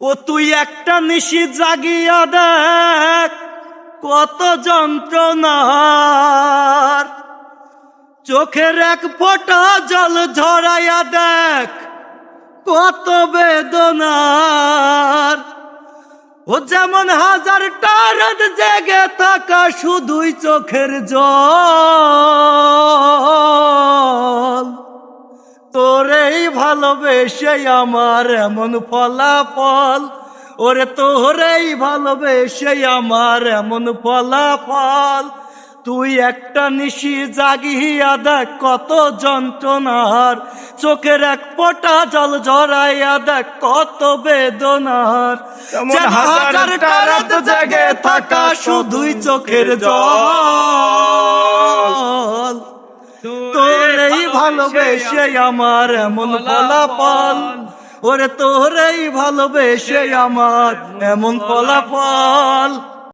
ও তুই একটা নিশি জাগিয়া দেখ কত যন্ত্রণার। চোখের এক ফোঁটা জল ঝরাইয়া দেখ কত বেদনার। ও যেমন হাজারটা রাত জেগে থাকা শুধুই চোখের জল। তোরেই ভালোবেসে আমার এমন ফলাফল। ওরে তোরেই ভালোবেসে আমার এমন ফলাফল। তুই একটা নিশি জাগিয়া দেখ কত যন্ত্রণার। চোখের এক ফোঁটা জল ঝরাইয়া দেখ কত বেদনার। রাত জেগে থাকা শুধুই চোখের জল তোরেই ভালোবেসে আমার এমন ফলাফল। ওরে তোরেই ভালোবেসে আমার এমন ফলাফল।